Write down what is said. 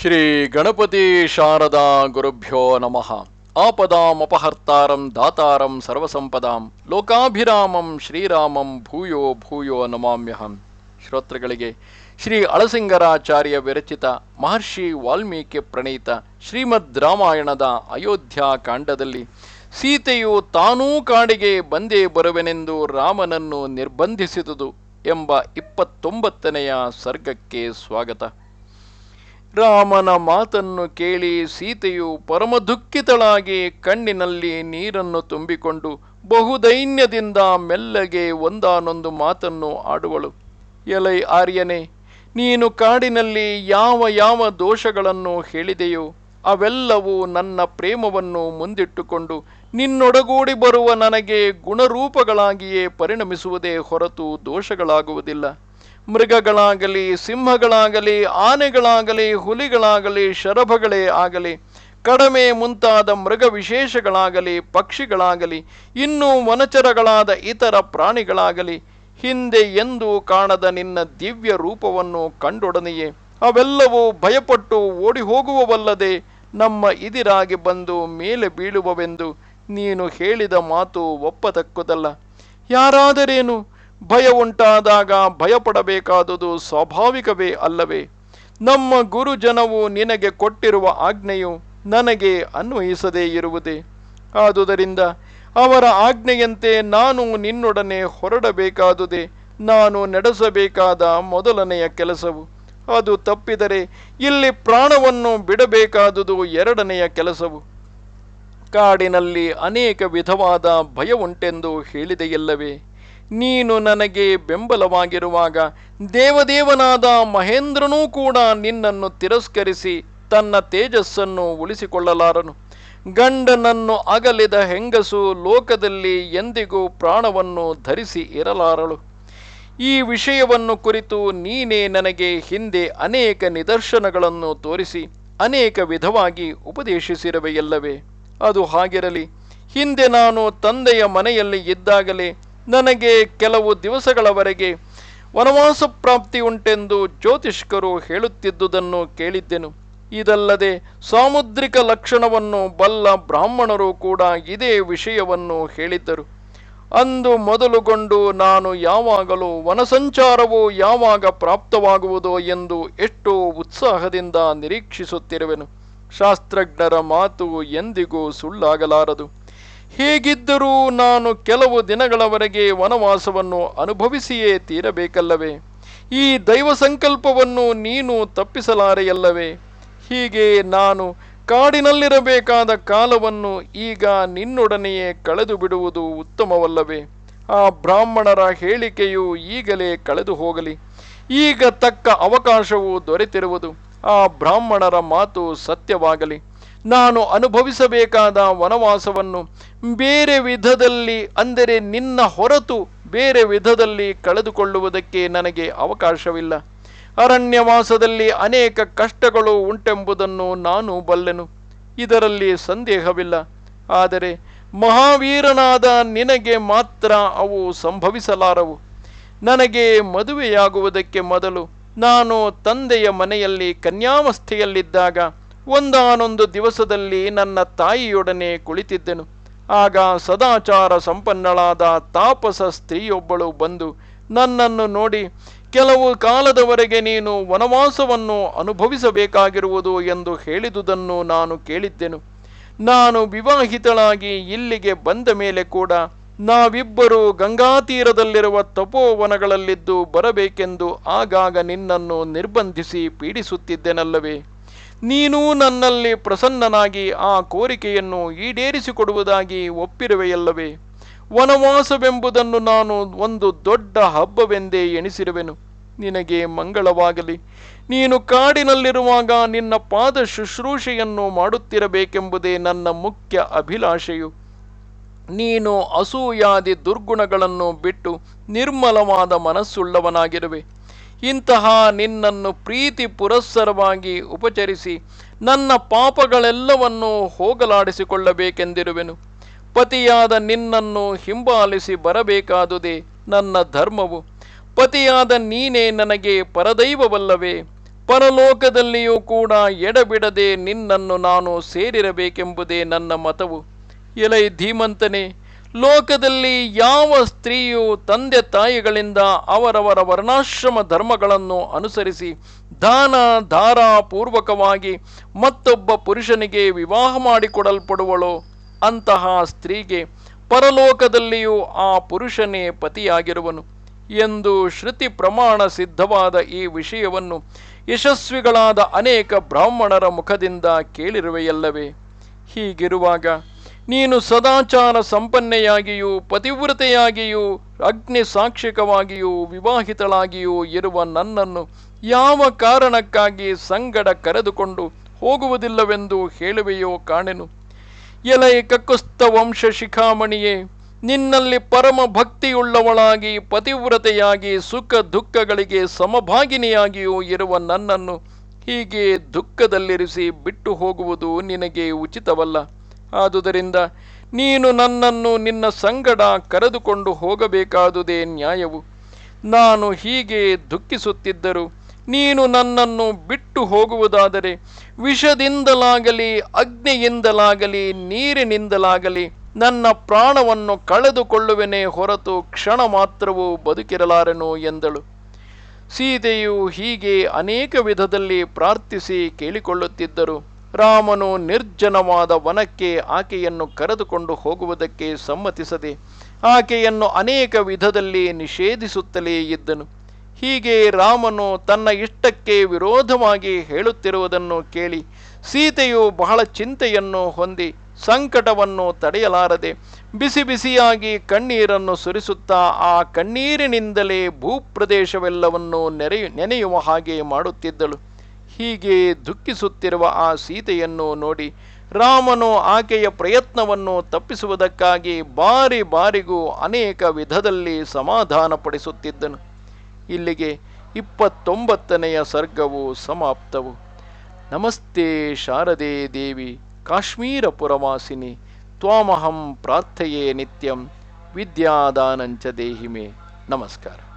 ಶ್ರೀ ಗಣಪತಿ ಶಾರದಾ ಗುರುಭ್ಯೋ ನಮಃ. ಆಪದಾಮಪಹರ್ತಾರಂ ದಾತಾರಂ ಸರ್ವಸಂಪದಾಂ ಲೋಕಾಭಿರಾಮಂ ಶ್ರೀರಾಮಂ ಭೂಯೋ ಭೂಯೋ ನಮಾಮ್ಯಹಂ. ಶ್ರೋತೃಗಳಿಗೆ, ಶ್ರೀ ಅಳಸಿಂಗರಾಚಾರ್ಯ ವಿರಚಿತ ಮಹರ್ಷಿ ವಾಲ್ಮೀಕಿ ಪ್ರಣೀತ ಶ್ರೀಮದ್ ರಾಮಾಯಣದ ಅಯೋಧ್ಯ ಕಾಂಡದಲ್ಲಿ ಸೀತೆಯು ತಾನೂ ಕಾಡಿಗೆ ಬಂದೇ ಬರುವೆನೆಂದು ರಾಮನನ್ನು ನಿರ್ಬಂಧಿಸಿದುದು ಎಂಬ ಇಪ್ಪತ್ತೊಂಬತ್ತನೆಯ ಸರ್ಗಕ್ಕೆ ಸ್ವಾಗತ. ರಾಮನ ಮಾತನ್ನು ಕೇಳಿ ಸೀತೆಯು ಪರಮ ದುಃಖಿತಳಾಗಿ ಕಣ್ಣಿನಲ್ಲಿ ನೀರನ್ನು ತುಂಬಿಕೊಂಡು ಬಹುದೈನ್ಯದಿಂದ ಮೆಲ್ಲಗೆ ಒಂದಾನೊಂದು ಮಾತನ್ನು ಆಡುವಳು. ಎಲೈ ಆರ್ಯನೇ, ನೀನು ಕಾಡಿನಲ್ಲಿ ಯಾವ ಯಾವ ದೋಷಗಳನ್ನು ಹೇಳಿದೆಯೋ ಅವೆಲ್ಲವೂ ನನ್ನ ಪ್ರೇಮವನ್ನು ಮುಂದಿಟ್ಟುಕೊಂಡು ನಿನ್ನೊಡಗೂಡಿ ಬರುವ ನನಗೆ ಗುಣರೂಪಗಳಾಗಿಯೇ ಪರಿಣಮಿಸುವುದೇ ಹೊರತು ದೋಷಗಳಾಗುವುದಿಲ್ಲ. ಮೃಗಗಳಾಗಲಿ, ಸಿಂಹಗಳಾಗಲಿ, ಆನೆಗಳಾಗಲಿ, ಹುಲಿಗಳಾಗಲಿ, ಶರಭಗಳೇ ಆಗಲಿ, ಕಡಮೆ ಮುಂತಾದ ಮೃಗ ವಿಶೇಷಗಳಾಗಲಿ, ಪಕ್ಷಿಗಳಾಗಲಿ, ಇನ್ನೂ ವನಚರಗಳಾದ ಇತರ ಪ್ರಾಣಿಗಳಾಗಲಿ, ಹಿಂದೆ ಎಂದೂ ಕಾಣದ ನಿನ್ನ ದಿವ್ಯ ರೂಪವನ್ನು ಕಂಡೊಡನೆಯೇ. ಅವೆಲ್ಲವೂ ಭಯಪಟ್ಟು ಓಡಿ ಹೋಗುವವಲ್ಲದೆ ನಮ್ಮ ಇದಿರಾಗಿ ಬಂದು ಮೇಲೆ ಬೀಳುವವೆಂದು ನೀನು ಹೇಳಿದ ಮಾತು ಒಪ್ಪತಕ್ಕುದಲ್ಲ. ಯಾರಾದರೇನು ಭಯ ಉಂಟಾದಾಗ ಭಯಪಡಬೇಕಾದುದು ಸ್ವಾಭಾವಿಕವೇ ಅಲ್ಲವೇ? ನಮ್ಮ ಗುರುಜನವು ನಿನಗೆ ಕೊಟ್ಟಿರುವ ಆಜ್ಞೆಯು ನನಗೆ ಅನ್ವಯಿಸದೇ ಇರುವುದೇ? ಆದುದರಿಂದ ಅವರ ಆಜ್ಞೆಯಂತೆ ನಾನು ನಿನ್ನೊಡನೆ ಹೊರಡಬೇಕಾದುದೇ? ನಾನು ನಡೆಸಬೇಕಾದ ಮೊದಲನೆಯ ಕೆಲಸವು. ಅದು ತಪ್ಪಿದರೆ ಇಲ್ಲಿ ಪ್ರಾಣವನ್ನು ಬಿಡಬೇಕಾದುದು ಎರಡನೆಯ ಕೆಲಸವು. ಕಾಡಿನಲ್ಲಿ ಅನೇಕ ವಿಧವಾದ ಭಯ ಉಂಟೆಂದು ಹೇಳಿದೆಯಲ್ಲವೇ? ನೀನು ನನಗೆ ಬೆಂಬಲವಾಗಿರುವಾಗ ದೇವದೇವನಾದ ಮಹೇಂದ್ರನೂ ಕೂಡ ನಿನ್ನನ್ನು ತಿರಸ್ಕರಿಸಿ ತನ್ನ ತೇಜಸ್ಸನ್ನು ಉಳಿಸಿಕೊಳ್ಳಲಾರನು. ಗಂಡನನ್ನು ಅಗಲಿದ ಹೆಂಗಸು ಲೋಕದಲ್ಲಿ ಎಂದಿಗೂ ಪ್ರಾಣವನ್ನು ಧರಿಸಿ ಇರಲಾರಳು. ಈ ವಿಷಯವನ್ನು ಕುರಿತು ನೀನೇ ನನಗೆ ಹಿಂದೆ ಅನೇಕ ನಿದರ್ಶನಗಳನ್ನು ತೋರಿಸಿ, ಅನೇಕ ವಿಧವಾಗಿ ಉಪದೇಶಿಸಿರುವೆಯಲ್ಲವೇ. ಅದು ಹಾಗಿರಲಿ. ಹಿಂದೆ ನಾನು ತಂದೆಯ ಮನೆಯಲ್ಲಿ ಇದ್ದಾಗಲೇ ನನಗೆ ಕೆಲವು ದಿವಸಗಳವರೆಗೆ ವನವಾಸ ಪ್ರಾಪ್ತಿ ಉಂಟೆಂದು ಜ್ಯೋತಿಷ್ಕರು ಹೇಳುತ್ತಿದ್ದುದನ್ನು ಕೇಳಿದ್ದೆನು. ಇದಲ್ಲದೆ ಸಾಮುದ್ರಿಕ ಲಕ್ಷಣವನ್ನು ಬಲ್ಲ ಬ್ರಾಹ್ಮಣರು ಕೂಡ ಇದೇ ವಿಷಯವನ್ನು ಹೇಳಿದ್ದರು. ಅಂದು ಮೊದಲುಗೊಂಡು ನಾನು ಯಾವಾಗಲೂ ವನಸಂಚಾರವು ಯಾವಾಗ ಪ್ರಾಪ್ತವಾಗುವುದೋ ಎಂದು ಎಷ್ಟೋ ಉತ್ಸಾಹದಿಂದ ನಿರೀಕ್ಷಿಸುತ್ತಿರುವೆನು. ಶಾಸ್ತ್ರಜ್ಞರ ಮಾತು ಎಂದಿಗೂ ಸುಳ್ಳಾಗಲಾರದು. ಹೇಗಿದ್ದರೂ ನಾನು ಕೆಲವು ದಿನಗಳವರೆಗೆ ವನವಾಸವನ್ನು ಅನುಭವಿಸಿಯೇ ತೀರಬೇಕಲ್ಲವೇ? ಈ ದೈವ ಸಂಕಲ್ಪವನ್ನು ನೀನು ತಪ್ಪಿಸಲಾರೆಯಲ್ಲವೇ? ಹೀಗೆ ನಾನು ಕಾಡಿನಲ್ಲಿರಬೇಕಾದ ಕಾಲವನ್ನು ಈಗ ನಿನ್ನೊಡನೆಯೇ ಕಳೆದು ಬಿಡುವುದು ಉತ್ತಮವಲ್ಲವೇ? ಆ ಬ್ರಾಹ್ಮಣರ ಹೇಳಿಕೆಯು ಈಗಲೇ ಕಳೆದು ಹೋಗಲಿ ಈಗ ತಕ್ಕ ಅವಕಾಶವು ದೊರೆತಿರುವುದು. ಆ ಬ್ರಾಹ್ಮಣರ ಮಾತು ಸತ್ಯವಾಗಲಿ. ನಾನು ಅನುಭವಿಸಬೇಕಾದ ವನವಾಸವನ್ನು ಬೇರೆ ವಿಧದಲ್ಲಿ, ಅಂದರೆ ನಿನ್ನ ಹೊರತು ಬೇರೆ ವಿಧದಲ್ಲಿ ಕಳೆದುಕೊಳ್ಳುವುದಕ್ಕೆ ನನಗೆ ಅವಕಾಶವಿಲ್ಲ. ಅರಣ್ಯವಾಸದಲ್ಲಿ ಅನೇಕ ಕಷ್ಟಗಳು ಉಂಟೆಂಬುದನ್ನು ನಾನು ಬಲ್ಲೆನು. ಇದರಲ್ಲಿ ಸಂದೇಹವಿಲ್ಲ. ಆದರೆ ಮಹಾವೀರನಾದ ನಿನಗೆ ಮಾತ್ರ ಅವು ಸಂಭವಿಸಲಾರವು. ನನಗೆ ಮದುವೆಯಾಗುವುದಕ್ಕೆ ಮೊದಲು ನಾನು ತಂದೆಯ ಮನೆಯಲ್ಲಿ ಕನ್ಯಾವಸ್ಥೆಯಲ್ಲಿದ್ದಾಗ ಒಂದಾನೊಂದು ದಿವಸದಲ್ಲಿ ನನ್ನ ತಾಯಿಯೊಡನೆ ಕುಳಿತಿದ್ದೆನು. ಆಗ ಸದಾಚಾರ ಸಂಪನ್ನಳಾದ ತಾಪಸ ಸ್ತ್ರೀಯೊಬ್ಬಳು ಬಂದು ನನ್ನನ್ನು ನೋಡಿ, ಕೆಲವು ಕಾಲದವರೆಗೆ ನೀನು ವನವಾಸವನ್ನು ಅನುಭವಿಸಬೇಕಾಗಿರುವುದು ಎಂದು ಹೇಳಿದುದನ್ನು ನಾನು ಕೇಳಿದ್ದೆನು. ನಾನು ವಿವಾಹಿತಳಾಗಿ ಇಲ್ಲಿಗೆ ಬಂದ ಮೇಲೆ ಕೂಡ ನಾವಿಬ್ಬರು ಗಂಗಾ ತೀರದಲ್ಲಿರುವ ತಪೋವನಗಳಲ್ಲಿದ್ದು ಬರಬೇಕೆಂದು ಆಗಾಗ ನಿನ್ನನ್ನು ನಿರ್ಬಂಧಿಸಿ ಪೀಡಿಸುತ್ತಿದ್ದೆನಲ್ಲವೇ? ನೀನೂ ನನ್ನಲ್ಲಿ ಪ್ರಸನ್ನನಾಗಿ ಆ ಕೋರಿಕೆಯನ್ನು ಈಡೇರಿಸಿಕೊಡುವುದಾಗಿ ಒಪ್ಪಿರುವೆಯಲ್ಲವೇ? ವನವಾಸವೆಂಬುದನ್ನು ನಾನು ಒಂದು ದೊಡ್ಡ ಹಬ್ಬವೆಂದೇ ಎಣಿಸಿರುವೆನು. ನಿನಗೆ ಮಂಗಳವಾಗಲಿ. ನೀನು ಕಾಡಿನಲ್ಲಿರುವಾಗ ನಿನ್ನ ಪಾದ ಶುಶ್ರೂಷೆಯನ್ನು ಮಾಡುತ್ತಿರಬೇಕೆಂಬುದೇ ನನ್ನ ಮುಖ್ಯ ಅಭಿಲಾಷೆಯು. ನೀನು ಅಸೂಯಾದಿ ದುರ್ಗುಣಗಳನ್ನು ಬಿಟ್ಟು ನಿರ್ಮಲವಾದ ಮನಸ್ಸುಳ್ಳವನಾಗಿರುವೆ. ಇಂತಹ ನಿನ್ನನ್ನು ಪ್ರೀತಿ ಪುರಸ್ಸರವಾಗಿ ಉಪಚರಿಸಿ ನನ್ನ ಪಾಪಗಳೆಲ್ಲವನ್ನು ಹೋಗಲಾಡಿಸಿಕೊಳ್ಳಬೇಕೆಂದಿರುವೆನು. ಪತಿಯಾದ ನಿನ್ನನ್ನು ಹಿಂಬಾಲಿಸಿ ಬರಬೇಕಾದುದೇ ನನ್ನ ಧರ್ಮವು. ಪತಿಯಾದ ನೀನೇ ನನಗೆ ಪರದೈವವಲ್ಲವೇ. ಪರಲೋಕದಲ್ಲಿಯೂ ಕೂಡ ಎಡಬಿಡದೆ ನಿನ್ನನ್ನು ನಾನು ಸೇರಿರಬೇಕೆಂಬುದೇ ನನ್ನ ಮತವು. ಎಲೈ ಧೀಮಂತನೇ ಲೋಕದಲ್ಲಿ ಯಾವ ಸ್ತ್ರೀಯು ತಂದೆ ತಾಯಿಗಳಿಂದ ಅವರವರ ವರ್ಣಾಶ್ರಮ ಧರ್ಮಗಳನ್ನು ಅನುಸರಿಸಿ ದಾನ ಧಾರಾಪೂರ್ವಕವಾಗಿ ಮತ್ತೊಬ್ಬ ಪುರುಷನಿಗೆ ವಿವಾಹ ಮಾಡಿಕೊಡಲ್ಪಡುವಳೋ ಅಂತಹ ಸ್ತ್ರೀಗೆ ಪರಲೋಕದಲ್ಲಿಯೂ ಆ ಪುರುಷನೇ ಪತಿಯಾಗಿರುವನು ಎಂದು ಶ್ರುತಿ ಪ್ರಮಾಣ ಸಿದ್ಧವಾದ ಈ ವಿಷಯವನ್ನು ಯಶಸ್ವಿಗಳಾದ ಅನೇಕ ಬ್ರಾಹ್ಮಣರ ಮುಖದಿಂದ ಕೇಳಿರುವೆಯಲ್ಲವೇ? ಹೀಗಿರುವಾಗ ನೀನು ಸದಾಚಾರ ಸಂಪನ್ನೆಯಾಗಿಯೂ, ಪತಿವ್ರತೆಯಾಗಿಯೂ, ಅಗ್ನಿ ಸಾಕ್ಷಿಕವಾಗಿಯೂ, ವಿವಾಹಿತಳಾಗಿಯೂ ಇರುವ ನನ್ನನ್ನು ಯಾವ ಕಾರಣಕ್ಕಾಗಿ ಸಂಗಡ ಕರೆದುಕೊಂಡು ಹೋಗುವುದಿಲ್ಲವೆಂದು ಹೇಳುವೆಯೋ ಕಾಣೆನು. ಎಲೈ ಕಕ್ಕುಸ್ತ ವಂಶ ಶಿಖಾಮಣಿಯೇ, ನಿನ್ನಲ್ಲಿ ಪರಮ ಭಕ್ತಿಯುಳ್ಳವಳಾಗಿ, ಪತಿವ್ರತೆಯಾಗಿ, ಸುಖ ದುಃಖಗಳಿಗೆ ಸಮಭಾಗಿನಿಯಾಗಿಯೂ ಇರುವ ನನ್ನನ್ನು ಹೀಗೆ ದುಃಖದಲ್ಲಿರಿಸಿ ಬಿಟ್ಟು ಹೋಗುವುದು ನಿನಗೆ ಉಚಿತವಲ್ಲ. ಆದುದರಿಂದ ನೀನು ನನ್ನನ್ನು ನಿನ್ನ ಸಂಗಡ ಕರೆದುಕೊಂಡು ಹೋಗಬೇಕಾದುದೇ ನ್ಯಾಯವು. ನಾನು ಹೀಗೆ ದುಃಖಿಸುತ್ತಿದ್ದರು ನೀನು ನನ್ನನ್ನು ಬಿಟ್ಟು ಹೋಗುವುದಾದರೆ ವಿಷದಿಂದಲಾಗಲಿ, ಅಗ್ನಿಯಿಂದಲಾಗಲಿ, ನೀರಿನಿಂದಲಾಗಲಿ ನನ್ನ ಪ್ರಾಣವನ್ನು ಕಳೆದುಕೊಳ್ಳುವೆನೇ ಹೊರತು ಕ್ಷಣ ಮಾತ್ರವೂ ಬದುಕಿರಲಾರನು ಎಂದಳು. ಸೀತೆಯು ಹೀಗೆ ಅನೇಕ ವಿಧದಲ್ಲಿ ಪ್ರಾರ್ಥಿಸಿ ಕೇಳಿಕೊಳ್ಳುತ್ತಿದ್ದರು. ರಾಮನು ನಿರ್ಜನವಾದ ವನಕ್ಕೆ ಆಕೆಯನ್ನು ಕರೆದುಕೊಂಡು ಹೋಗುವುದಕ್ಕೆ ಸಮ್ಮತಿಸದೆ ಆಕೆಯನ್ನು ಅನೇಕ ವಿಧದಲ್ಲಿ ನಿಷೇಧಿಸುತ್ತಲೇ ಇದ್ದನು. ಹೀಗೆ ರಾಮನು ತನ್ನ ಇಷ್ಟಕ್ಕೆ ವಿರೋಧವಾಗಿ ಹೇಳುತ್ತಿರುವುದನ್ನು ಕೇಳಿ ಸೀತೆಯು ಬಹಳ ಚಿಂತೆಯನ್ನು ಹೊಂದಿ ಸಂಕಟವನ್ನು ತಡೆಯಲಾರದೆ ಬಿಸಿ ಬಿಸಿಯಾಗಿ ಕಣ್ಣೀರನ್ನು ಸುರಿಸುತ್ತಾ ಆ ಕಣ್ಣೀರಿನಿಂದಲೇ ಭೂಪ್ರದೇಶವೆಲ್ಲವನ್ನು ನೆರೆಯು ನೆನೆಯುವ ಹಾಗೆ ಮಾಡುತ್ತಿದ್ದಳು. ಹೀಗೆ ದುಃಖಿಸುತ್ತಿರುವ ಆ ಸೀತೆಯನ್ನು ನೋಡಿ ರಾಮನು ಆಕೆಯ ಪ್ರಯತ್ನವನ್ನು ತಪ್ಪಿಸುವುದಕ್ಕಾಗಿ ಬಾರಿ ಬಾರಿಗೂ ಅನೇಕ ವಿಧದಲ್ಲಿ ಸಮಾಧಾನಪಡಿಸುತ್ತಿದ್ದನು. ಇಲ್ಲಿಗೆ ಇಪ್ಪತ್ತೊಂಬತ್ತನೆಯ ಸರ್ಗವು ಸಮಾಪ್ತವು. ನಮಸ್ತೆ ಶಾರದೆ ದೇವಿ ಕಾಶ್ಮೀರ ಪುರವಾಸಿನಿ ತ್ವಾಮಹಂ ಪ್ರಾರ್ಥಯೇ ನಿತ್ಯಂ, ವಿದ್ಯಾದಾನಂಚ ದೇಹಿಮೆ. ನಮಸ್ಕಾರ.